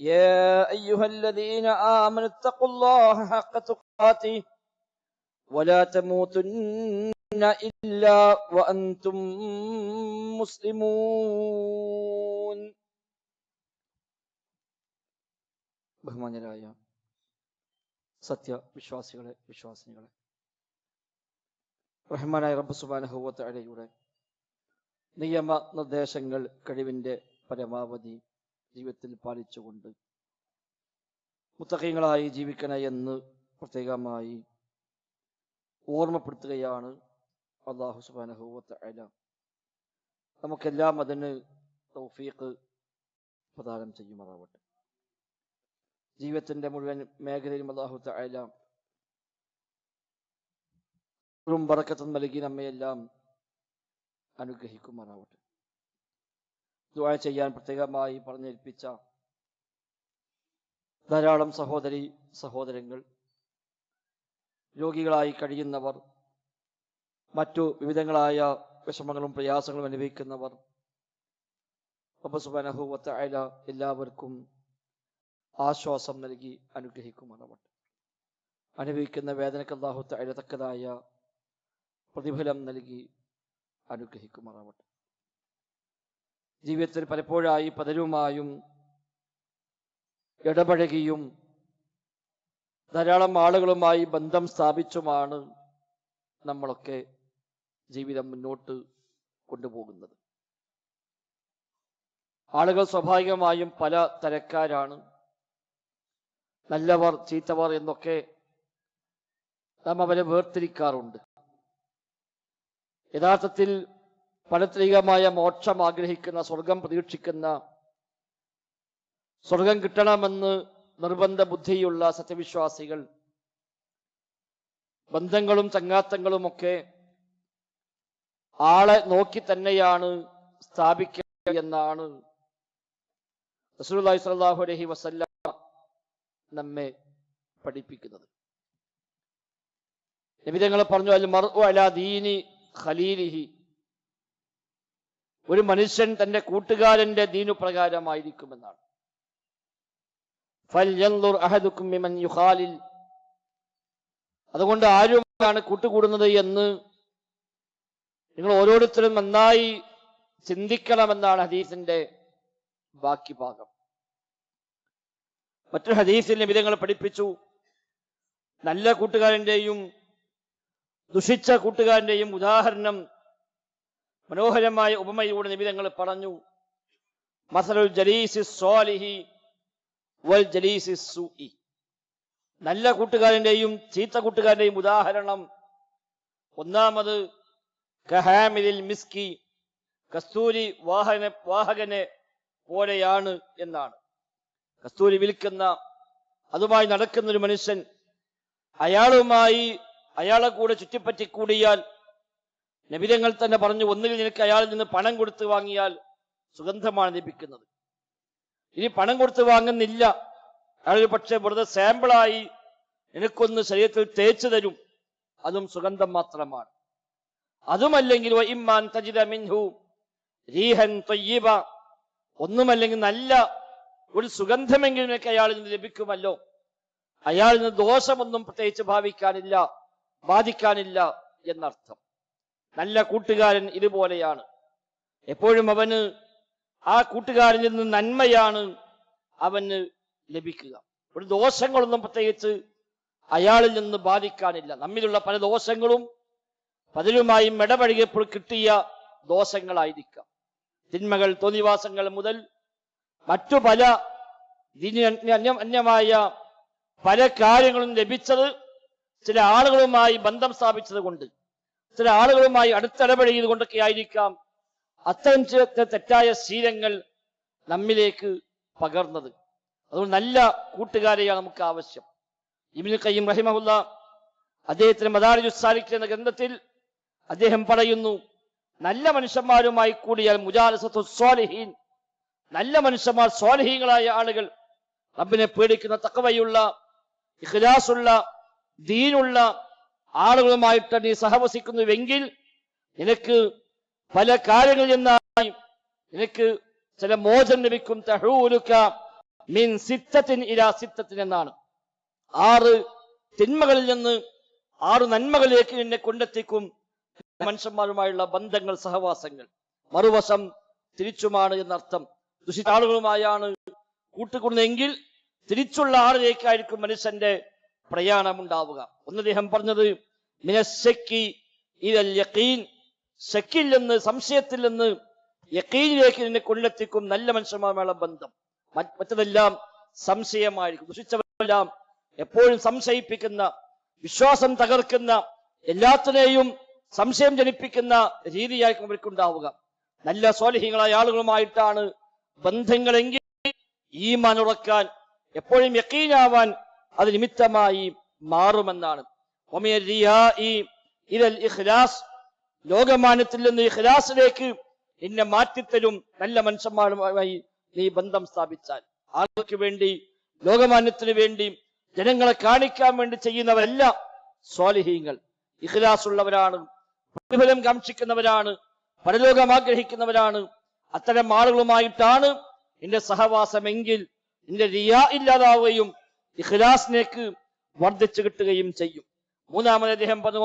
يا أيها الذين آمنوا اتقوا الله حق تقاته ولا تموتن إلا وأنتم مسلمون ബഹുമാന്യരായ സത്യവിശ്വാസികളെ വിശ്വാസിനികളെ റഹ്മാനായ റബ്ബ് സുബാനഹുവത്ത് അടയുടെ നിയമ നിർദ്ദേശങ്ങൾ കഴിവിന്റെ പരമാവധി ജീവിതത്തിൽ പാലിച്ചുകൊണ്ട് മുത്തഹീങ്ങളായി ജീവിക്കണ എന്ന് പ്രത്യേകമായി ഓർമ്മപ്പെടുത്തുകയാണ് അള്ളാഹു സുബാനഹുവത്ത് അല നമുക്കെല്ലാം അതിന് തൗഫീഖ് പ്രദാനം ചെയ്യുമാറാവട്ടെ. ജീവിതത്തിന്റെ മുഴുവൻ മേഖലയിലും അള്ളാഹു അല ബറക്കത്തും നൽകി നമ്മയെല്ലാം അനുഗ്രഹിക്കുമാറാവട്ടെ. ദുആ ചെയ്യാൻ പ്രത്യേകമായി പറഞ്ഞേൽപ്പിച്ച ധാരാളം സഹോദരി സഹോദരങ്ങൾ രോഗികളായി കഴിയുന്നവർ മറ്റു വിവിധങ്ങളായ വിഷമങ്ങളും പ്രയാസങ്ങളും അനുഭവിക്കുന്നവർ സുബനഹുവത്ത അയല എല്ലാവർക്കും ആശ്വാസം നൽകി അനുഗ്രഹിക്കുമാറാവട്ടെ. അനുഭവിക്കുന്ന വേദനക്ക് അള്ളാഹുത്ത അയലത്തക്കതായ പ്രതിഫലം നൽകി അനുഗ്രഹിക്കുമാറാവട്ടെ. ജീവിതത്തിൽ പലപ്പോഴായി പലരുമായും ഇടപഴകിയും ധാരാളം ആളുകളുമായി ബന്ധം സ്ഥാപിച്ചുമാണ് നമ്മളൊക്കെ ജീവിതം മുന്നോട്ട് കൊണ്ടുപോകുന്നത്. ആളുകൾ സ്വാഭാവികമായും പല തരക്കാരാണ്. നല്ലവർ ചീത്തവർ എന്നൊക്കെ നാം അവരെ വേർതിരിക്കാറുണ്ട്. യഥാർത്ഥത്തിൽ പരത്രികമായ മോക്ഷം ആഗ്രഹിക്കുന്ന സ്വർഗം പ്രതീക്ഷിക്കുന്ന സ്വർഗം കിട്ടണമെന്ന് നിർബന്ധ ബുദ്ധിയുള്ള സത്യവിശ്വാസികൾ ബന്ധങ്ങളും ചങ്ങാത്തങ്ങളുമൊക്കെ ആളെ നോക്കി തന്നെയാണ് സ്ഥാപിക്കുക എന്നാണ് റസൂലുള്ളാഹി സ്വല്ലല്ലാഹു അലൈഹി വസല്ലം നമ്മെ പഠിപ്പിക്കുന്നത്. നബിതങ്ങൾ പറഞ്ഞു അൽ മർഉ അലാ ദീനി ഖലീലിഹി. ഒരു മനുഷ്യൻ തന്റെ കൂട്ടുകാരന്റെ ദീനു പ്രകാരമായിരിക്കുമെന്നാണ്. അതുകൊണ്ട് ആരുമാണ് കൂട്ടുകൂടുന്നത് എന്ന് നിങ്ങൾ ഓരോരുത്തരും നന്നായി ചിന്തിക്കണമെന്നാണ് ഹദീസിന്റെ ബാക്കി ഭാഗം മറ്റൊരു ഹദീസിൽ നിമിതങ്ങൾ പഠിപ്പിച്ചു. നല്ല കൂട്ടുകാരന്റെയും ദുഷിച്ച കൂട്ടുകാരന്റെയും ഉദാഹരണം മനോഹരമായ ഉപമയിലൂടെ നിമിതങ്ങൾ പറഞ്ഞു. മസലുൽ ജലീസി സ്വാലിഹി വൽ ജലീസി സൂഇ. നല്ല കൂട്ടുകാരന്റെയും ചീത്ത കൂട്ടുകാരന്റെയും ഉദാഹരണം ഒന്നാമത് കഹാമിലിൽ മിസ്കി കസ്തൂരി വാഹന വാഹകനെ പോലെയാണ് എന്നാണ്. കസ്തൂരി വിൽക്കുന്ന അതുമായി നടക്കുന്ന ഒരു മനുഷ്യൻ അയാളുമായി അയാളെ കൂടെ ചുറ്റിപ്പറ്റി കൂടിയാൽ നബിതങ്ങൾ തന്നെ പറഞ്ഞു ഒന്നുകിൽ നിനക്ക് അയാളിൽ നിന്ന് പണം കൊടുത്ത് വാങ്ങിയാൽ സുഗന്ധമാണ് ലഭിക്കുന്നത്. ഇനി പണം കൊടുത്ത് വാങ്ങുന്നില്ല. അയാൾ പക്ഷെ വെറുതെ സാമ്പിളായി നിനക്കൊന്ന് ശരീരത്തിൽ തേച്ചു തരും. അതും സുഗന്ധം മാത്രമാണ്. അതുമല്ലെങ്കിൽ ഇമ്മാൻ തജിദ മിൻഹു രീഹൻ തൊയ്യബ. ഒന്നുമല്ലെങ്കിൽ നല്ല ഒരു സുഗന്ധമെങ്കിലും നിനക്ക് അയാളിൽ നിന്ന് ലഭിക്കുമല്ലോ. അയാളിൽ നിന്ന് ദോഷമൊന്നും പ്രത്യേകിച്ച് ഭാവിക്കാനില്ല ബാധിക്കാനില്ല എന്നർത്ഥം. നല്ല കൂട്ടുകാരൻ ഇതുപോലെയാണ്. എപ്പോഴും അവന് ആ കൂട്ടുകാരിൽ നിന്ന് നന്മയാണ് അവന് ലഭിക്കുക. ഒരു ദോഷങ്ങളൊന്നും പ്രത്യേകിച്ച് അയാളിൽ നിന്ന് ബാധിക്കാനില്ല. നമ്മിലുള്ള പല ദോഷങ്ങളും പലരുമായും ഇടപഴകിയപ്പോൾ കിട്ടിയ ദോഷങ്ങളായിരിക്കാം. തിന്മകൾ തോന്നിവാസങ്ങൾ മുതൽ മറ്റു പല അന്യമായ പല കാര്യങ്ങളും ലഭിച്ചത് ചില ആളുകളുമായി ബന്ധം സ്ഥാപിച്ചത് കൊണ്ട് ചില ആളുകളുമായി അടുത്തിടപഴകിയത് കൊണ്ടൊക്കെ ആയിരിക്കാം അത്തരം ചില തെറ്റായ ശീലങ്ങൾ നമ്മിലേക്ക് പകർന്നത്. അതുകൊണ്ട് നല്ല കൂട്ടുകാരെയാണ് നമുക്ക് ആവശ്യം. ഇബിന് കയ്യം റഹിമഹുല്ല അദ്ദേഹത്തിന് മദാരിജുസാലിക് എന്ന ഗ്രന്ഥത്തിൽ അദ്ദേഹം പറയുന്നു നല്ല മനുഷ്യന്മാരുമായി കൂടിയാൽ മുജാലസത്തു നല്ല മനുഷ്യന്മാർ സ്വാലിഹീങ്ങളായ ആളുകൾ റബ്ബിനെ പേടിക്കുന്ന തക്കവയുള്ള ഇഖ്ലാസുള്ള ദീനുള്ള ആളുകളുമായിട്ട് നീ സഹവസിക്കുന്നുവെങ്കിൽ നിനക്ക് പല കാര്യങ്ങളിൽ നിന്നായി നിനക്ക് ചില മോചനം ലഭിക്കും. തഹൂലുക മിൻ സിത്തത്തിൻ ഇലാ സിത്തത്തിൻ എന്നാണ്. ആറ് തിന്മകളിൽ നിന്ന് ആറ് നന്മകളിലേക്ക് നിന്നെ കൊണ്ടെത്തിക്കും മനുഷ്യന്മാരുമായുള്ള ബന്ധങ്ങൾ സഹവാസങ്ങൾ. മറുവശം തിരിച്ചുമാണ് എന്നർത്ഥം. ദുഷിത ആളുകളുമായാണ് കൂട്ടുകൊണ്ടെങ്കിൽ തിരിച്ചുള്ള ആളിലേക്കായിരിക്കും മനുഷ്യന്റെ പ്രയാണം ഉണ്ടാവുക ഒന്ന് അദ്ദേഹം പറഞ്ഞത് മിനശക്കി ഇതൽ സംശയത്തിൽ നിന്ന് യക്കീനിലേക്ക് നിന്നെ കൊണ്ടെത്തിക്കും നല്ല മനുഷ്യന്മാരുമായുള്ള ബന്ധം. മറ്റതെല്ലാം സംശയമായിരിക്കും. ദുഷിച്ചവരെല്ലാം എപ്പോഴും സംശയിപ്പിക്കുന്ന വിശ്വാസം തകർക്കുന്ന എല്ലാത്തിനെയും സംശയം ജനിപ്പിക്കുന്ന രീതിയായിരിക്കും അവർക്കുണ്ടാവുക നല്ല സ്വാലിഹ്യങ്ങളായ ആളുകളുമായിട്ടാണ് ബന്ധങ്ങളെങ്കിൽ ഈമാൻ ഉറക്കാൻ എപ്പോഴും യക്കീനാവാൻ അത് നിമിത്തമായി മാറുമെന്നാണ്. ലോകമാനത്തിൽ നിന്ന് ഇഖ്ലാസിലേക്ക് എന്നെ മാറ്റിത്തരും നല്ല മനുഷ്യന്മാരുമായി നീ ബന്ധം സ്ഥാപിച്ചാൽ. ആളുകൾക്ക് വേണ്ടി ലോകമാന്യത്തിന് വേണ്ടി ജനങ്ങളെ കാണിക്കാൻ വേണ്ടി ചെയ്യുന്നവരെല്ലാം സ്വാലിഹീങ്ങൾ. ഇഖ്ലാസ് ഉള്ളവരാണ് പ്രതിഫലം കാക്ഷിക്കുന്നവരാണ് പരലോകം ആഗ്രഹിക്കുന്നവരാണ്. അത്തരം ആളുകളുമായിട്ടാണ് എന്റെ സഹവാസമെങ്കിൽ നിന്റെ റിയാ ഇല്ലാതാവുകയും ഇഖ്ലാസിലേക്ക് വർദ്ധിച്ചു കിട്ടുകയും ചെയ്യും. മൂന്നാമത് അദ്ദേഹം പറഞ്ഞു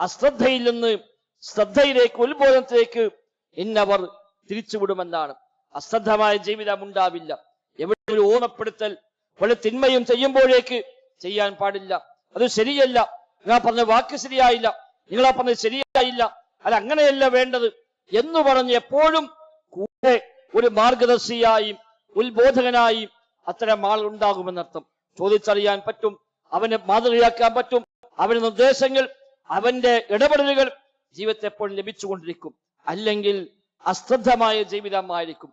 അശ്രദ്ധയിൽ നിന്ന് ശ്രദ്ധയിലേക്ക് ഉത്ബോധനത്തിലേക്ക് ഇന്നവർ തിരിച്ചുവിടുമെന്നാണ്. അശ്രദ്ധമായ ജീവിതം ഉണ്ടാവില്ല. എവിടെ ഒരു ഓർമ്മപ്പെടുത്തൽ വല്ല തിന്മയും ചെയ്യുമ്പോഴേക്ക് ചെയ്യാൻ പാടില്ല. അത് ശരിയല്ല. നിങ്ങൾ പറഞ്ഞ വാക്ക് ശരിയായില്ല. നിങ്ങളാ പറഞ്ഞത് ശരിയായില്ല. അല്ല അങ്ങനെയല്ല വേണ്ടത് എന്ന് പറഞ്ഞ് എപ്പോഴും കൂടെ ഒരു മാർഗദർശിയായി ഉത്ബോധകനായി അത്തരം ആളുകൾ ഉണ്ടാകുമെന്നർത്ഥം. ചോദിച്ചറിയാൻ പറ്റും അവനെ മാതൃകയാക്കാൻ പറ്റും അവന്റെ നിർദ്ദേശങ്ങൾ അവന്റെ ഇടപെടലുകൾ ജീവിതത്തെ എപ്പോഴും ലഭിച്ചുകൊണ്ടിരിക്കും. അല്ലെങ്കിൽ അശ്രദ്ധമായ ജീവിതമായിരിക്കും.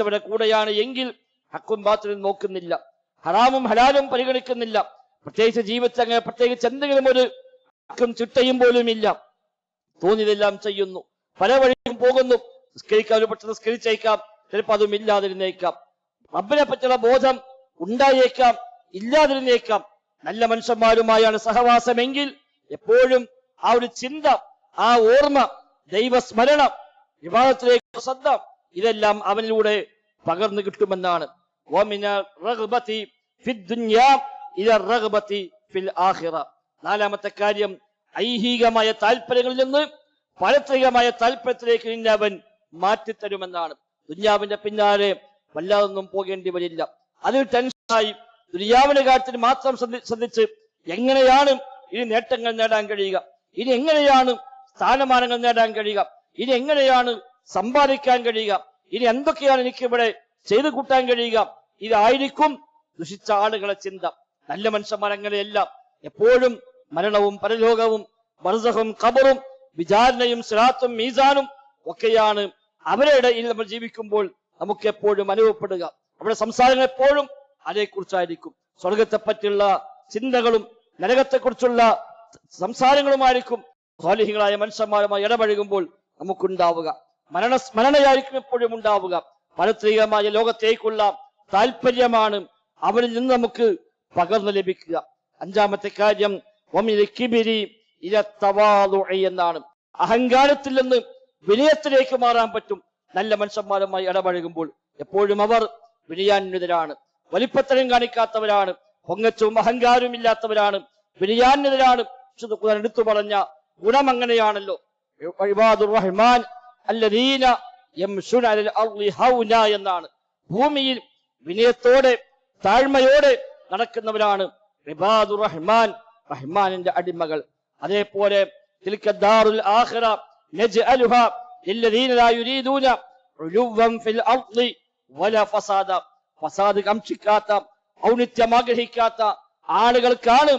യുടെ കൂടെയാണ് എങ്കിൽ ഹക്കും ബാത്തിലും നോക്കുന്നില്ല. ഹറാമും ഹലാലും പരിഗണിക്കുന്നില്ല. പ്രത്യേകിച്ച് ജീവിതത്തെ അങ്ങനെ പ്രത്യേകിച്ച് എന്തെങ്കിലും ഒരു ഹക്കും ചിട്ടയും പോലും ഇല്ല. തോന്നിയതെല്ലാം ചെയ്യുന്നു. പല വഴിയും പോകുന്നു. നിസ്കരിക്കാൻ ഒരു പക്ഷെ നിസ്കരിച്ചേക്കാം. ചിലപ്പോൾ അതും ഇല്ലാതിരുന്നേക്കാം. റബ്ബിനെ പറ്റിയുള്ള ബോധം ഉണ്ടായേക്കാം ഇല്ലാതിരുന്നേക്കാം. നല്ല മനുഷ്യന്മാരുമായാണ് സഹവാസമെങ്കിൽ എപ്പോഴും ആ ഒരു ചിന്ത ആ ഓർമ്മ ദൈവസ്മരണം വിവാഹത്തിലേക്ക് ശ്രദ്ധ ഇതെല്ലാം അവനിലൂടെ പകർന്നു കിട്ടുമെന്നാണ്. നാലാമത്തെ കാര്യം ഐഹികമായ താല്പര്യങ്ങളിൽ നിന്ന് പാരത്രികമായ താല്പര്യത്തിലേക്ക് നിന്നെ അവൻ മാറ്റിത്തരുമെന്നാണ്. ദുന്യാവിന്റെ പിന്നാലെ വല്ലാതൊന്നും പോകേണ്ടി വരില്ല. അതിൽ ടെൻഷനായി ദുര്യാവിന്റെ കാര്യത്തിൽ മാത്രം ശ്രദ്ധി- ശ്രദ്ധിച്ച് എങ്ങനെയാണ് ഇനി നേട്ടങ്ങൾ നേടാൻ കഴിയുക? ഇനി എങ്ങനെയാണ് സ്ഥാനമാനങ്ങൾ നേടാൻ കഴിയുക? ഇനി എങ്ങനെയാണ് സമ്പാദിക്കാൻ കഴിയുക? ഇനി എന്തൊക്കെയാണ് എനിക്ക് ഇവിടെ ചെയ്തു കൂട്ടാൻ കഴിയുക? ഇതായിരിക്കും ദുഷിച്ച ആളുകളെ ചിന്ത. നല്ല മനുഷ്യന്മാരങ്ങനെയെല്ലാം എപ്പോഴും മരണവും പരലോകവും ബർസഹും കബറും വിചാരണയും സിറാത്തും മീസാനും ഒക്കെയാണ് അവരുടെ ഇടയിൽ നമ്മൾ ജീവിക്കുമ്പോൾ നമുക്ക് എപ്പോഴും അനുഭവപ്പെടുക. നമ്മുടെ സംസാരങ്ങൾ എപ്പോഴും അതേക്കുറിച്ചായിരിക്കും സ്വർഗത്തെ പറ്റിയുള്ള ചിന്തകളും നരകത്തെക്കുറിച്ചുള്ള സംസാരങ്ങളുമായിരിക്കും. സ്വാലിഹികളായ മനുഷ്യന്മാരുമായി ഇടപഴകുമ്പോൾ നമുക്കുണ്ടാവുക. മരണ സ്മരണയായിരിക്കും എപ്പോഴും ഉണ്ടാവുക. പാരത്രികമായ ലോകത്തേക്കുള്ള താല്പര്യമാണ് അവരിൽ നിന്ന് നമുക്ക് പകർന്നു ലഭിക്കുക. അഞ്ചാമത്തെ കാര്യം എന്നാണ്. അഹങ്കാരത്തിൽ നിന്ന് വിനയത്തിലേക്ക് മാറാൻ പറ്റും. നല്ല മനുഷ്യന്മാരുമായി ഇടപഴകുമ്പോൾ എപ്പോഴും അവർ വിനയാന്വിതരാണ്. വലിപ്പത്തരം കാണിക്കാത്തവരാണ്. പൊങ്ങച്ചവും അഹങ്കാരവും ഇല്ലാത്തവരാണ് വിനയാന്വിതരാണ് എടുത്തു പറഞ്ഞ ഗുണം അങ്ങനെയാണല്ലോ. എന്നാണ്. ഭൂമിയിൽ വിനയത്തോടെ താഴ്മയോടെ നടക്കുന്നവരാണ് ഇബാദുർ റഹ്മാൻ റഹ്മാനിന്റെ അടിമകൾ. അതേപോലെ തിൽക്കദാറുൽ ദാറുൽ ആഖിറ നജ്അലുഹ ലില്ലദീന ലാ യുരീദൂന ഉലുവൻ ഫിൽ അർളി വല ഫസാദ ഫസാദ് കാക്ഷിക്കാത്ത ഔന്നിത്യം ആഗ്രഹിക്കാത്ത ആളുകൾക്കാണ്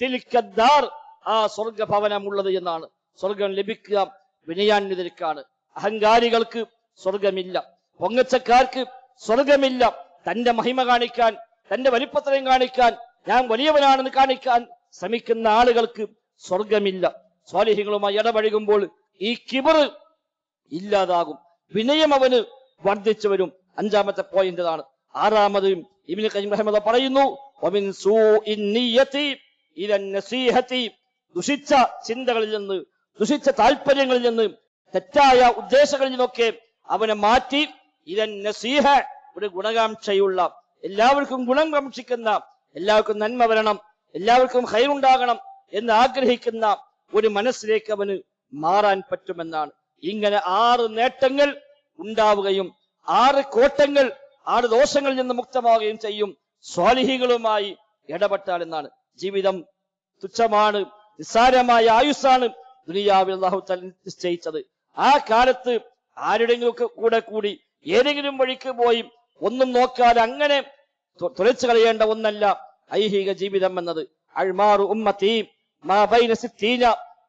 തിൽക്കദ്ദാർ ആ സ്വർഗ ഭവനമുള്ളത് എന്നാണ്. സ്വർഗം ലഭിക്കുക വിനയാന്വിതർക്കാണ്. അഹങ്കാരികൾക്ക് സ്വർഗമില്ല. പൊങ്ങച്ചക്കാർക്ക് സ്വർഗമില്ല. തന്റെ മഹിമ കാണിക്കാൻ തന്റെ വലിപ്പത്രയും കാണിക്കാൻ ഞാൻ വലിയവനാണെന്ന് കാണിക്കാൻ ശ്രമിക്കുന്ന ആളുകൾക്ക് സ്വർഗമില്ല. സ്വാലിഹ്യങ്ങളുമായി ഇടപഴകുമ്പോൾ ഈ കിബറ് ഇല്ലാതാകും. വിനയം അവന് വർദ്ധിച്ചു വരും അഞ്ചാമത്തെ പോയിന്റ് ആണ് ആറാമത് ഇബിന് ഖയ്യിം റഹ്മദ പറയുന്നു ദുഷിച്ച ചിന്തകളിൽ നിന്ന് ദുഷിച്ച താല്പര്യങ്ങളിൽ നിന്ന് തെറ്റായ ഉദ്ദേശങ്ങളിൽ നിന്നൊക്കെ അവനെ മാറ്റി ഇതൻ നസീഹ ഒരു ഗുണകാംക്ഷയുള്ള എല്ലാവർക്കും ഗുണം കാക്ഷിക്കുന്ന എല്ലാവർക്കും നന്മ വരണം എല്ലാവർക്കും ഹൈറുണ്ടാകണം എന്ന് ആഗ്രഹിക്കുന്ന ഒരു മനസ്സിലേക്ക് അവന് മാറാൻ പറ്റുമെന്നാണ്. ഇങ്ങനെ ആറ് നേട്ടങ്ങൾ ഉണ്ടാവുകയും ആറ് കോട്ടങ്ങൾ ആറ് ദോഷങ്ങളിൽ നിന്ന് മുക്തമാവുകയും ചെയ്യും. സ്വാലിഹികളുമായി ഇടപെട്ടാൽ എന്നാണ്. ജീവിതം തുച്ഛമാണ് നിസ്സാരമായ ആയുസ്സാണ് ദുനിയാവിൽ അള്ളാഹു നിശ്ചയിച്ചത്. ആ കാലത്ത് ആരുടെങ്കിലും കൂടെ കൂടി ഏതെങ്കിലും വഴിക്ക് പോയി ഒന്നും നോക്കാതെ അങ്ങനെ തു- തുലച്ചു കളയേണ്ട ഒന്നല്ല ഐഹിക ജീവിതം എന്നത്. അൾമാറു ഉമ്മ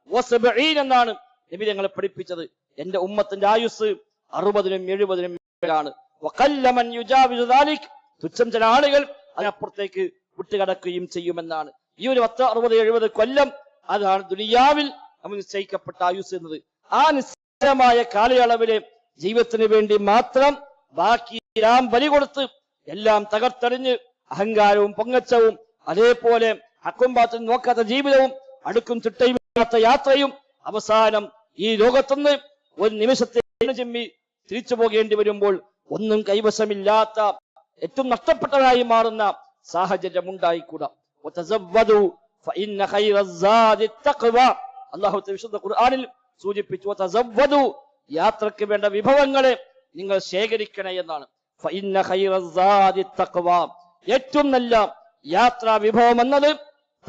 വസബഈന എന്നാണ് നബി ഞങ്ങളെ പഠിപ്പിച്ചത്. എന്റെ ഉമ്മത്തിന്റെ ആയുസ് അറുപതിനും എഴുപതിനും തുച്ഛം ചില ആളുകൾ അതിനപ്പുറത്തേക്ക് വിട്ടുകടക്കുകയും ചെയ്യുമെന്നാണ്. ഈ ഒരു പത്ത് അറുപത് എഴുപത് കൊല്ലം അതാണ് ദുനിയാവിൽ നിശ്ചയിക്കപ്പെട്ട ആയുസ് എന്നത്. ആ നിശ്ചയമായ കാലയളവിലെ ജീവിതത്തിന് വേണ്ടി മാത്രം ബാക്കി എല്ലാം ബലി കൊടുത്ത് എല്ലാം തകർത്തെറിഞ്ഞ് അഹങ്കാരവും പൊങ്ങച്ചവും അതേപോലെ ഹക്കും പാത്രം നോക്കാത്ത ജീവിതവും അടുക്കും ചിട്ടയും യാത്രയും അവസാനം ഈ ലോകത്തുനിന്ന് ഒരു നിമിഷത്തെ ചെമ്മി തിരിച്ചു പോകേണ്ടി വരുമ്പോൾ ഒന്നും കൈവശമില്ലാത്ത ഏറ്റവും നഷ്ടപ്പെട്ടതായി മാറുന്ന സാഹചര്യം ഉണ്ടായിക്കൂടാനിൽ അള്ളാഹു വിശുദ്ധ സൂചിപ്പിച്ചു യാത്രയ്ക്ക് വേണ്ട വിഭവങ്ങളെ നിങ്ങൾ ശേഖരിക്കണേ എന്നാണ്. ഏറ്റവും നല്ല യാത്രാ വിഭവം എന്നത്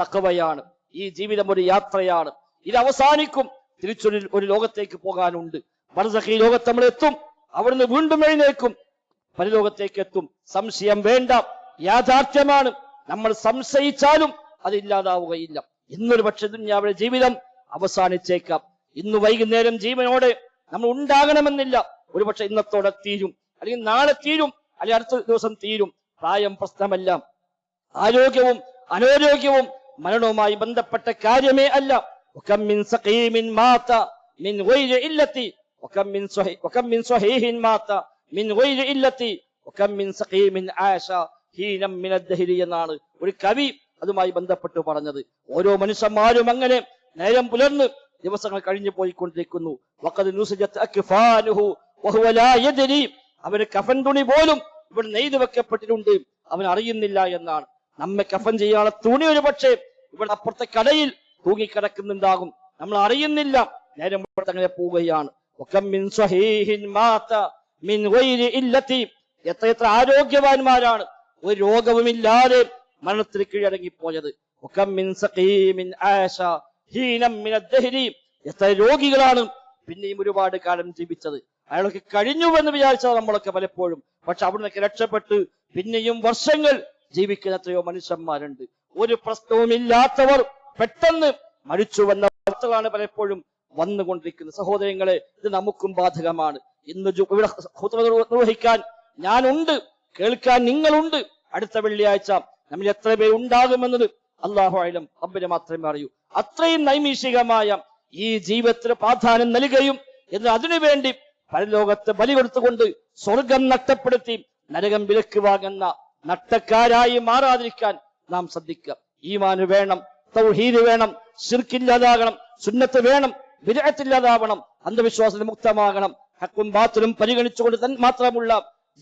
തക്കവയാണ് ഈ ജീവിതം ഒരു യാത്രയാണ്. ഇത് അവസാനിക്കും. തിരിച്ചൊരു ഒരു ലോകത്തേക്ക് പോകാനുണ്ട്. ബർസഖി ലോകത്ത് നമ്മൾ എത്തും അവിടുന്ന് വീണ്ടും എഴുന്നേക്കും പരലോകത്തേക്ക് എത്തും. സംശയം വേണ്ട. യാഥാർത്ഥ്യമാണ്. നമ്മൾ സംശയിച്ചാലും അതില്ലാതാവുകയില്ല ഇന്നൊരു പക്ഷെ ദുന്യാവിലെ ജീവിതം അവസാനിച്ചേക്കാം. ഇന്ന് വൈകുന്നേരം ജീവനോടെ നമ്മൾ ഉണ്ടാകണമെന്നില്ല. ഒരു പക്ഷെ ഇന്നത്തോടെ തീരും. അല്ലെങ്കിൽ നാളെ തീരും. അല്ലെങ്കിൽ അടുത്ത ദിവസം തീരും. പ്രായം പ്രശ്നമല്ല. ആരോഗ്യവും അനാരോഗ്യവും മരണവുമായി ബന്ധപ്പെട്ട കാര്യമേ അല്ല. وكم من سقيم مات من غير إلتي وكم من صحيح وكم من صحيح مات من غير إلتي وكم من سقيم عاش ഹീനം മിനദ്ദഹിരി എന്നാണ് ഒരു കവി അതുമായി ബന്ധപ്പെട്ട് പറഞ്ഞത് ഓരോ മനുഷ്യന്മാരും അങ്ങനെ നേരം പുലർന്ന് ദിവസങ്ങൾ കഴിഞ്ഞു പോയിക്കൊണ്ടിരിക്കുന്നു വഖദ് നുസിജത്ത് അക്ഫാനുഹു വഹുവ ലാ യദ്രി അവന് കഫൻ തുണി പോലും ഇവിടെ നെയ്തു വെക്കപ്പെട്ടിട്ടുണ്ട് അവൻ അറിയുന്നില്ല എന്നാണ് നമ്മെ കഫൻ ചെയ്യാനുള്ള തുണി ഒരു പക്ഷേ ഇവിടെ അപ്പുറത്തെ കടയിൽ തൂങ്ങിക്കിടക്കുന്നുണ്ടാകും നമ്മൾ അറിയുന്നില്ല. നേരം അങ്ങനെ പോവുകയാണ്. എത്ര എത്ര ആരോഗ്യവാന്മാരാണ്. ഒരു രോഗവുമില്ലാതെ മരണത്തിന് കീഴടങ്ങിപ്പോയത്. എത്ര രോഗികളാണ് പിന്നെയും ഒരുപാട് കാലം ജീവിച്ചത്. അയാളൊക്കെ കഴിഞ്ഞുവെന്ന് വിചാരിച്ചത് നമ്മളൊക്കെ പലപ്പോഴും. പക്ഷെ അവിടുന്നൊക്കെ രക്ഷപ്പെട്ട് പിന്നെയും വർഷങ്ങൾ ജീവിക്കുന്ന എത്രയോ മനുഷ്യന്മാരുണ്ട്. ഒരു പ്രശ്നവുമില്ലാത്തവർ പെട്ടെന്ന് മരിച്ചു വന്ന വാർത്തകളാണ് പലപ്പോഴും വന്നുകൊണ്ടിരിക്കുന്നത്. സഹോദരങ്ങളെ ഇത് നമുക്കും ബാധകമാണ്. ഇന്ന് ഇവിടെ നിർവഹിക്കാൻ ഞാനുണ്ട് കേൾക്കാൻ നിങ്ങളുണ്ട്. അടുത്ത വെള്ളിയാഴ്ച നമ്മൾ എത്ര പേർ ഉണ്ടാകുമെന്നത് അള്ളാഹുലും അബ്ബിന് മാത്രമേ അറിയൂ. അത്രയും നൈമിഷികമായ ഈ ജീവിതത്തിന് പ്രാധാന്യം നൽകുകയും എന്ന് അതിനുവേണ്ടി പരലോകത്ത് ബലി കൊടുത്തുകൊണ്ട് സ്വർഗം നഷ്ടപ്പെടുത്തി നരകം വിലക്ക് വാങ്ങുന്ന നട്ടക്കാരായി മാറാതിരിക്കാൻ നാം ശ്രദ്ധിക്കുക. ഈമാന് വേണം തൗഹീദ് വേണം ശിർക്കില്ലാതാകണം സുന്നത്ത് വേണം വിരഹത്തില്ലാതാവണം അന്ധവിശ്വാസത്തിന് മുക്തമാകണം ഹക്കും ബാത്തിലും പരിഗണിച്ചുകൊണ്ട് തൻ മാത്രമുള്ള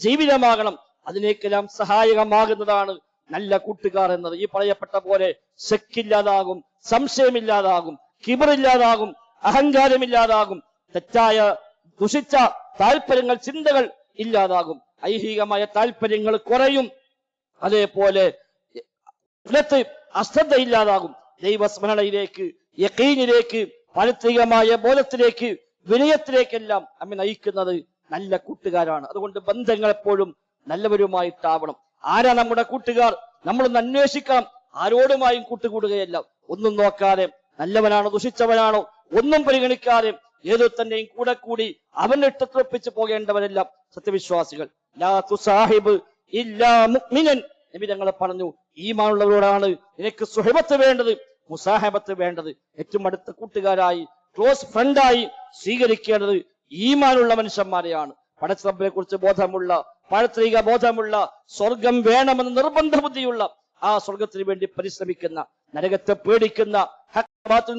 ജീവിതമാകണം അതിനേക്കെല്ലാം സഹായകമാകുന്നതാണ് നല്ല കൂട്ടുകാർ എന്നത്. ഈ പറയപ്പെട്ട പോലെ ശക്കില്ലാതാകും സംശയമില്ലാതാകും കിബറില്ലാതാകും അഹങ്കാരമില്ലാതാകും തെറ്റായ ദുഷിച്ച താല്പര്യങ്ങൾ ചിന്തകൾ ഇല്ലാതാകും. ഐഹികമായ താല്പര്യങ്ങൾ കുറയും. അതേപോലെ അശ്രദ്ധ ഇല്ലാതാകും ദൈവസ്മരണയിലേക്ക് യക്കീനിലേക്ക് പാരിത്രികമായ ബോധത്തിലേക്ക് വിനയത്തിലേക്കെല്ലാം നമ്മെ നയിക്കുന്നത് നല്ല കൂട്ടുകാരാണ്. അതുകൊണ്ട് ബന്ധങ്ങൾ എപ്പോഴും നല്ലവരുമായിട്ടാവണം. ആരാ നമ്മുടെ കൂട്ടുകാർ? നമ്മളൊന്ന് അന്വേഷിക്കണം. ആരോടുമായും കൂട്ടുകൂടുകയല്ല. ഒന്നും നോക്കാതെ നല്ലവനാണോ ദുഷിച്ചവനാണോ ഒന്നും പരിഗണിക്കാതെ ഏതോ തന്നെയും കൂടെ കൂടി അവന്റെ ഇഷ്ടത്തിലൊപ്പിച്ച് പോകേണ്ടവരെല്ലാം സത്യവിശ്വാസികൾ. ലാ തുസാഹിബ് ഇല്ലാ മുഅ്മിനൻ. നബി ഞങ്ങളെ പറഞ്ഞു ഈമാനുള്ളവരോടാണ് നിനക്ക് സുഹബത്ത് വേണ്ടത് മുസാഹബത്ത് വേണ്ടത്. ഏറ്റവും അടുത്ത കൂട്ടുകാരായി ക്ലോസ് ഫ്രണ്ടായി സ്വീകരിക്കേണ്ടത് ഈമാനുള്ള മനുഷ്യന്മാരെയാണ്. പടച്ചറബിനെ കുറിച്ച് ബോധമുള്ള പാഴത്രിക ബോധമുള്ള സ്വർഗം വേണമെന്ന് നിർബന്ധ ബുദ്ധിയുള്ള ആ സ്വർഗത്തിന് വേണ്ടി പരിശ്രമിക്കുന്ന നരകത്തെ പേടിക്കുന്ന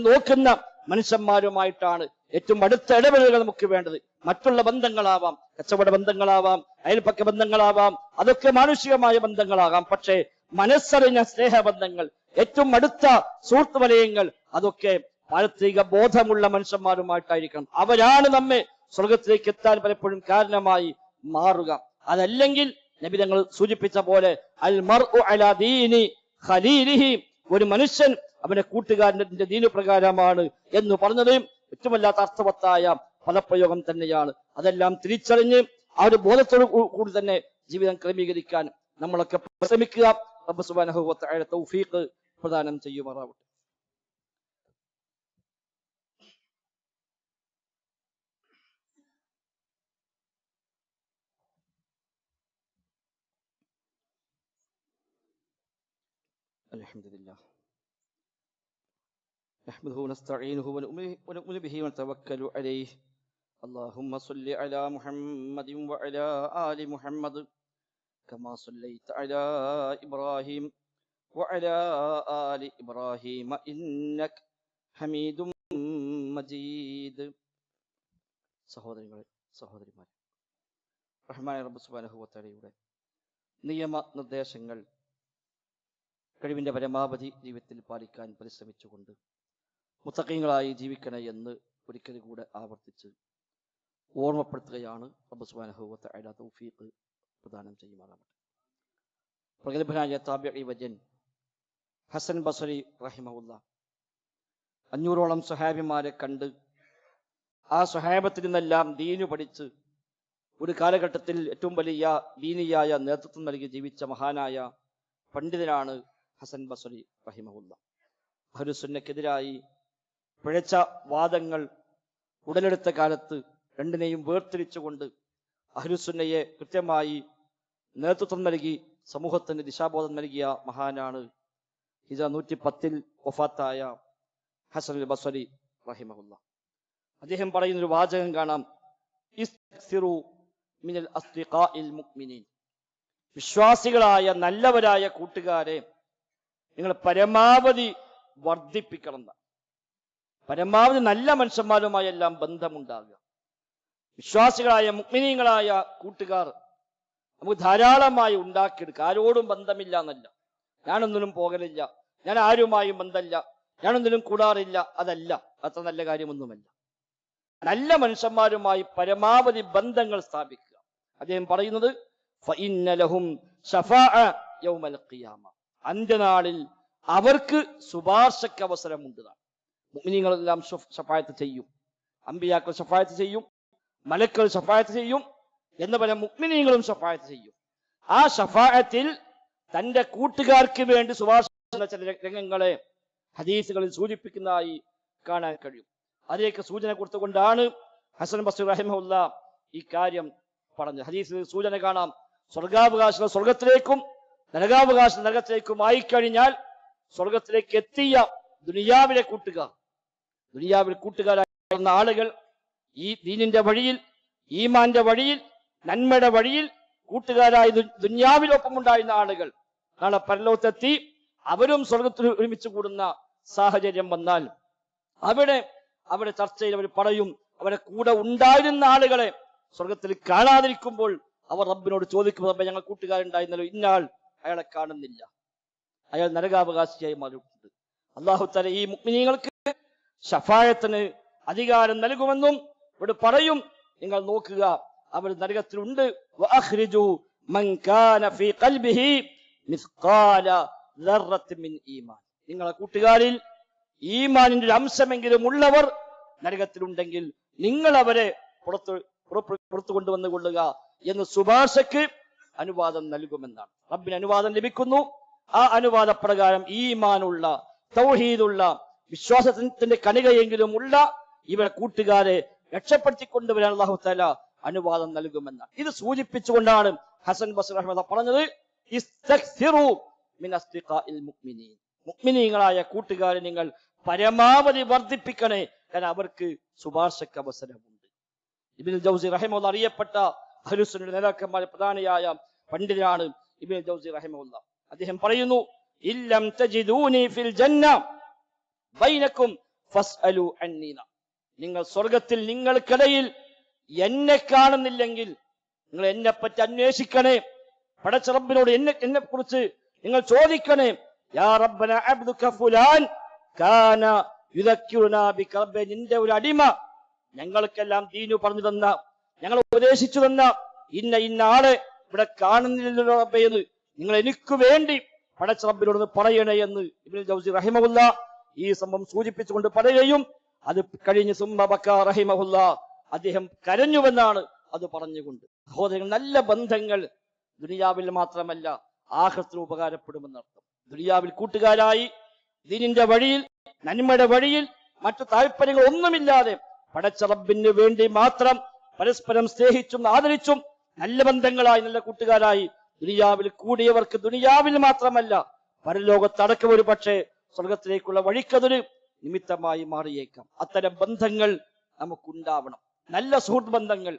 നോക്കുന്ന മനുഷ്യന്മാരുമായിട്ടാണ് ഏറ്റവും അടുത്ത ഇടപെടലുകൾ നമുക്ക് വേണ്ടത്. മറ്റുള്ള ബന്ധങ്ങളാവാം കച്ചവട ബന്ധങ്ങളാവാം അയൽപ്പക്ക ബന്ധങ്ങളാവാം അതൊക്കെ മാനുഷികമായ ബന്ധങ്ങളാകാം. പക്ഷേ മനസ്സറിഞ്ഞ സ്നേഹബന്ധങ്ങൾ ഏറ്റവും അടുത്ത സുഹൃത്ത് വലയങ്ങൾ അതൊക്കെ പാരത്രിക ബോധമുള്ള മനുഷ്യന്മാരുമായിട്ടായിരിക്കണം. അവരാണ് നമ്മെ സ്വർഗത്തിലേക്ക് എത്താൻ പലപ്പോഴും കാരണമായി മാറുക. അതല്ലെങ്കിൽ നബി തങ്ങൾ സൂചിപ്പിച്ച പോലെ അൽ ഖലീലിഹിം ഖലീലിഹി ഒരു മനുഷ്യൻ അവന്റെ കൂട്ടുകാരന്റെ ദീനുപ്രകാരമാണ് എന്ന് പറഞ്ഞത് ഏറ്റവുമല്ലാത്ത അർത്ഥവത്തായ പദപ്രയോഗം തന്നെയാണ്. അതെല്ലാം തിരിച്ചറിഞ്ഞ് ആ ഒരു ബോധത്തോടു കൂടി തന്നെ ജീവിതം ക്രമീകരിക്കാൻ നമ്മളൊക്കെ ശ്രമിക്കുക റബ്ബ് തൗഫീഖ് പ്രദാനം ചെയ്യുമാറാവട്ടെ. الحمد لله نحمده ونستعينه ونؤمن ونؤمن به ونتوكل عليه اللهم صل على محمد وعلى آل محمد كما صليت على إبراهيم وعلى آل إبراهيم إنك حميد مجيد സഹോദരങ്ങളെ സഹോദരിമാരെ റഹ്മാൻ റബ്ബ് സുബ്ഹാനഹു വതആലയുടെ നിയമ നിർദ്ദേശങ്ങൾ കഴിവിന്റെ പരമാവധി ജീവിതത്തിൽ പാലിക്കാൻ പരിശ്രമിച്ചുകൊണ്ട് മുത്തക്കങ്ങളായി ജീവിക്കണേ എന്ന് ഒരിക്കൽ കൂടെ ആവർത്തിച്ച് ഓർമ്മപ്പെടുത്തുകയാണ് റബ്ബ് സുബ്ഹാനഹു വതആല തൗഫീഖ് പ്രദാനം ചെയ്യുമാറാവട്ടെ. പ്രഗത്ഭനായ താബിഈ വജൻ ഹസൻ ബസരി റഹിമഹുല്ല അഞ്ഞൂറോളം സഹാബിമാരെ കണ്ട് ആ സഹാബത്തിൽ നിന്നെല്ലാം ദീനു പഠിച്ച് ഒരു കാലഘട്ടത്തിൽ ഏറ്റവും വലിയ ദീനിയായ നേതൃത്വം നൽകി ജീവിച്ച മഹാനായ പണ്ഡിതനാണ് ഹസൻ ബസറി റഹിമഹുല്ല. അഹ്ലുസുന്നക്കെതിരായി പിഴച്ച വാദങ്ങൾ ഉടലെടുത്ത കാലത്ത് രണ്ടിനെയും വേർതിരിച്ചുകൊണ്ട് അഹ്ലുസുന്നയെ കൃത്യമായി നേതൃത്വം നൽകി സമൂഹത്തിന് ദിശാബോധം നൽകിയ മഹാനാണ് ഹിജ നൂറ്റി പത്തിൽ വഫാത്തായ ഹസൻ ബസരി റഹിമഹുല്ല. അദ്ദേഹം പറയുന്ന ഒരു വാചകം കാണാം. മിനൽ മുഅ്മിനീൻ. വിശ്വാസികളായ നല്ലവരായ കൂട്ടുകാരെ നിങ്ങൾ പരമാവധി വർദ്ധിപ്പിക്കണം പരമാവധി നല്ല മനുഷ്യന്മാരുമായി എല്ലാം ബന്ധമുണ്ടാകുക. വിശ്വാസികളായ മുക്മിനീങ്ങളായ കൂട്ടുകാർ നമുക്ക് ധാരാളമായി ഉണ്ടാക്കിയെടുക്കുക. ആരോടും ബന്ധമില്ല എന്നല്ല. ഞാനൊന്നിനും പോകലില്ല. ഞാൻ ആരുമായും ബന്ധമില്ല ഞാനൊന്നിനും കൂടാറില്ല. അതല്ല. അത്ര നല്ല കാര്യമൊന്നുമല്ല. നല്ല മനുഷ്യന്മാരുമായി പരമാവധി ബന്ധങ്ങൾ സ്ഥാപിക്കുക. അദ്ദേഹം പറയുന്നത് യൗമൽ ഖിയാമ. അന്ത്യനാളിൽ അവർക്ക് ശുപാർശയ്ക്ക് അവസരമുണ്ട് മുഅ്മിനീങ്ങളെല്ലാം സഫായത്ത് ചെയ്യും. അമ്പിയാക്കൾ സഫായത്ത് ചെയ്യും. മലക്കൾ സഫായത്ത് ചെയ്യും. എന്ന് പറഞ്ഞ മുഅ്മിനീങ്ങളും സഫായത്ത് ചെയ്യും. ആ സഫായത്തിൽ തന്റെ കൂട്ടുകാർക്ക് വേണ്ടി ശുപാർശ ചില രംഗങ്ങളെ ഹദീസുകളിൽ സൂചിപ്പിക്കുന്നതായി കാണാൻ കഴിയും. അതിലേക്ക് സൂചന കൊടുത്തുകൊണ്ടാണ് ഹസൻ ബസീർ റഹിമുല്ല ഈ കാര്യം പറഞ്ഞത്. ഹദീസിൽ സൂചന കാണാം. സ്വർഗാവകാശികൾ സ്വർഗത്തിലേക്കും നരകാവകാശം നരകത്തിലേക്കും ആയിക്കഴിഞ്ഞാൽ സ്വർഗത്തിലേക്ക് എത്തിയ ദുനിയാവിലെ കൂട്ടുകാർ. ദുനിയാവിൽ കൂട്ടുകാരായിരുന്ന ആളുകൾ ഈ ദീനിന്റെ വഴിയിൽ ഈമാന്റെ വഴിയിൽ നന്മയുടെ വഴിയിൽ കൂട്ടുകാരായി ദുന്യാവിലൊപ്പം ഉണ്ടായിരുന്ന ആളുകൾ നാളെ പരലോകത്തെത്തി അവരും സ്വർഗത്തിൽ ഒരുമിച്ച് കൂടുന്ന സാഹചര്യം വന്നാൽ അവിടെ അവരുടെ ചർച്ചയിൽ അവർ പറയും അവരെ കൂടെ ഉണ്ടായിരുന്ന ആളുകളെ സ്വർഗത്തിൽ കാണാതിരിക്കുമ്പോൾ അവർ റബ്ബിനോട് ചോദിക്കുമ്പോൾ റബ്ബെ ഞങ്ങൾ കൂട്ടുകാരുണ്ടായിരുന്നല്ലോ. ഇന്നാൾ അയാളെ കാണുന്നില്ല. അയാൾ നരകാവകാശിയായി മാറിയിട്ടുണ്ട്. അള്ളാഹു തല ഈ മുക്മിനീങ്ങൾക്ക് ഷഫായത്തിന് അധികാരം നൽകുമെന്നും ഇവിടെ പറയും. നിങ്ങൾ നോക്കുക അവർ നരകത്തിലുണ്ട് നിങ്ങളെ കൂട്ടുകാരിൽ ഈമാനിന്റെ ഒരു അംശമെങ്കിലും ഉള്ളവർ നരകത്തിലുണ്ടെങ്കിൽ നിങ്ങൾ അവരെ പുറത്ത് പുറത്തു കൊണ്ടുവന്ന് കൊള്ളുക എന്ന് ശുപാർശക്ക് അനുവാദം നൽകുമെന്നാണ്. റബ്ബിന് അനുവാദം ലഭിക്കുന്നു. ആ അനുവാദ പ്രകാരം ഈമാനുള്ള തൗഹീദുള്ള വിശ്വാസത്തിന്റെ കണികയെങ്കിലും ഉള്ള ഇവരെ കൂട്ടുകാരെ രക്ഷപ്പെടുത്തിക്കൊണ്ടുവരാൻ അള്ളാഹു താല അനുവാദം നൽകുമെന്നാണ്. ഇത് സൂചിപ്പിച്ചുകൊണ്ടാണ് ഹസൻ ബസ് അഹമ്മദ പറഞ്ഞത് മുക്മിനീങ്ങളായ കൂട്ടുകാരെ നിങ്ങൾ പരമാവധി വർദ്ധിപ്പിക്കണേ കാരണം അവർക്ക് ശുപാർശക്ക് അവസരമുണ്ട് ഇബിൻ ജൗസി റഹിമുള്ള അറിയപ്പെട്ട അഹ്ലുസുന്നയുടെ നേതാക്കന്മാരിൽ പ്രധാനിയായ പണ്ഡിതനാണ് ഇബിൻ ജൗസി റഹിമുല്ല അദ്ദേഹം പറയുന്നു ഇല്ലം തജിദൂനി ഫിൽ ജന്ന ബൈനക്കും ഫസ്അലു അന്നീന. നിങ്ങൾ സ്വർഗത്തിൽ നിങ്ങൾക്കിടയിൽ എന്നെ കാണുന്നില്ലെങ്കിൽ നിങ്ങൾ എന്നെ പറ്റി അന്വേഷിക്കണേ പടച്ച റബ്ബിനോട് എന്നെ എന്നെ കുറിച്ച് നിങ്ങൾ ചോദിക്കണേ. യാ റബ്ബന അബ്ദുക ഫുലാൻ കാന യുദക്കിറുനാ ബിക റബ്ബേ നിന്റെ ഒരു അടിമ ഞങ്ങൾക്കെല്ലാം ദീനു പറഞ്ഞു തന്ന ഞങ്ങൾ ഉപദേശിച്ചു തന്ന ഇന്ന ഇന്ന ആളെ ഇവിടെ കാണുന്നില്ലല്ലോ റബ്ബേ എന്ന് നിങ്ങൾ എനിക്ക് വേണ്ടി പടച്ച റബ്ബിനോട് പറയണേ എന്ന് ഇബ്നുൽ ജൗസി റഹിമഹുല്ല ഈ സംഭവം സൂചിപ്പിച്ചുകൊണ്ട് പറയുകയും അത് കഴിഞ്ഞ് സുമ്മ ബക്ക റഹിമഹുല്ല അദ്ദേഹം കരഞ്ഞുവെന്നാണ് അത് പറഞ്ഞുകൊണ്ട്. സഹോദരങ്ങൾ നല്ല ബന്ധങ്ങൾ ദുനിയാവിൽ മാത്രമല്ല ആഹ്ലത്തിന് ഉപകാരപ്പെടുമെന്നർത്ഥം ദുനിയാവിൽ കൂട്ടുകാരായി ദീനിന്റെ വഴിയിൽ നന്മയുടെ വഴിയിൽ മറ്റു താല്പര്യങ്ങൾ ഒന്നുമില്ലാതെ പടച്ച റബ്ബിന് വേണ്ടി മാത്രം പരസ്പരം സ്നേഹിച്ചും ആദരിച്ചും നല്ല ബന്ധങ്ങളായി നല്ല കൂട്ടുകാരായി ദുനിയാവിൽ കൂടിയവർക്ക് ദുനിയാവിൽ മാത്രമല്ല പരലോകത്തടക്കം ഒരു പക്ഷേ സ്വർഗത്തിലേക്കുള്ള വഴിക്കതൊരു നിമിത്തമായി മാറിയേക്കാം. അത്തരം ബന്ധങ്ങൾ നമുക്കുണ്ടാവണം. നല്ല സുഹൃത്ത് ബന്ധങ്ങൾ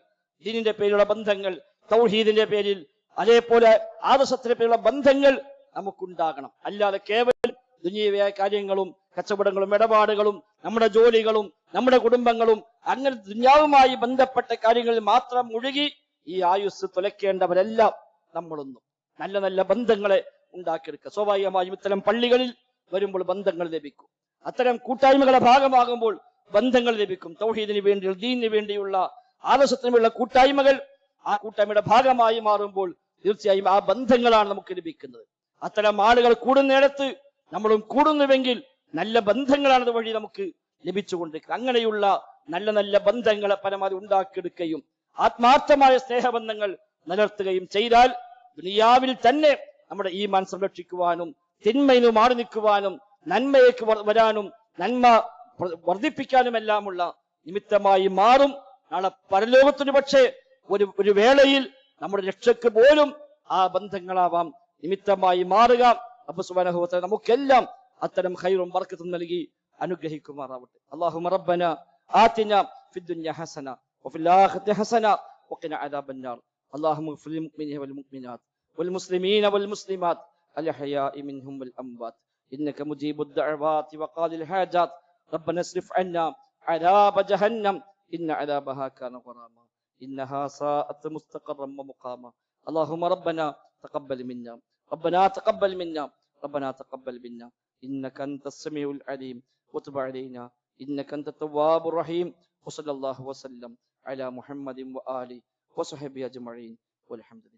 ദീനിന്റെ പേരിലുള്ള ബന്ധങ്ങൾ തൗഹീദിന്റെ പേരിൽ അതേപോലെ ആദർശത്തിന്റെ പേരിലുള്ള ബന്ധങ്ങൾ നമുക്കുണ്ടാകണം. അല്ലാതെ കേവലം ദുനിയവയായ കാര്യങ്ങളും കച്ചവടങ്ങളും ഇടപാടുകളും നമ്മുടെ ജോലികളും നമ്മുടെ കുടുംബങ്ങളും അങ്ങനെ ദുന്യാവുമായി ബന്ധപ്പെട്ട കാര്യങ്ങളിൽ മാത്രം മുഴുകി ഈ ആയുസ് തുലയ്ക്കേണ്ടവരെല്ലാം നമ്മളൊന്നും നല്ല നല്ല ബന്ധങ്ങളെ ഉണ്ടാക്കിയെടുക്കുക. സ്വാഭാവികമായും ഇത്തരം പള്ളികളിൽ വരുമ്പോൾ ബന്ധങ്ങൾ ലഭിക്കും. അത്തരം കൂട്ടായ്മകളുടെ ഭാഗമാകുമ്പോൾ ബന്ധങ്ങൾ ലഭിക്കും. തൗഹീദിന് വേണ്ടി ദീനിന് വേണ്ടിയുള്ള ആദർശത്തിനുമുള്ള കൂട്ടായ്മകൾ ആ കൂട്ടായ്മയുടെ ഭാഗമായി മാറുമ്പോൾ തീർച്ചയായും ആ ബന്ധങ്ങളാണ് നമുക്ക് ലഭിക്കുന്നത്. അത്തരം ആളുകൾ കൂടുന്നിടത്ത് നമ്മളും കൂടുന്നുവെങ്കിൽ നല്ല ബന്ധങ്ങളാണ് അതുവഴി നമുക്ക് ലഭിച്ചുകൊണ്ടിരിക്കുക അങ്ങനെയുള്ള നല്ല നല്ല ബന്ധങ്ങളെ പരമാവധി ഉണ്ടാക്കിയെടുക്കുകയും ആത്മാർത്ഥമായ സ്നേഹബന്ധങ്ങൾ നിലർത്തുകയും ചെയ്താൽ ദുനിയാവിൽ തന്നെ നമ്മുടെ ഈ മൻ സംരക്ഷിക്കുവാനും തിന്മയിൽ നിന്ന് മാറി നിൽക്കുവാനും നന്മയേക്ക് വരാനും നന്മ വർദ്ധിപ്പിക്കാനുമെല്ലാമുള്ള നിമിത്തമായി മാറും. നാളെ പരലോകത്തിന് പക്ഷേ ഒരു ഒരു വേളയിൽ നമ്മുടെ രക്ഷയ്ക്ക് പോലും ആ ബന്ധങ്ങളാവാം. നിമിത്തമായി മാറുക. അപ്പൊ സുബനഹുവത്തെ നമുക്കെല്ലാം അത്തരം ഖൈറും ബർക്കത്തും നൽകി അനുഗ്രഹിക്കുമാറാവട്ടെ അള്ളാഹു റബ്ബന ആതിന في الدنيا حسنة وفي الآخرة حسنة وقنا عذاب النار اللهم اغفر للمؤمنين والمؤمنات والمسلمين والمسلمات الأحياء منهم والأموات إنك مجيب الدعوات وقاضي الحاجات ربنا اصرف عنا عذاب جهنم إن عذابها كان غراما إنها ساءت مستقرا ومقاما اللهم ربنا تقبل منا ربنا تقبل منا ربنا تقبل منا إنك أنت السميع العليم وتب علينا إنك أنت التواب الرحيم وصلى الله وسلم على محمد وآله وصحبه أجمعين والحمد لله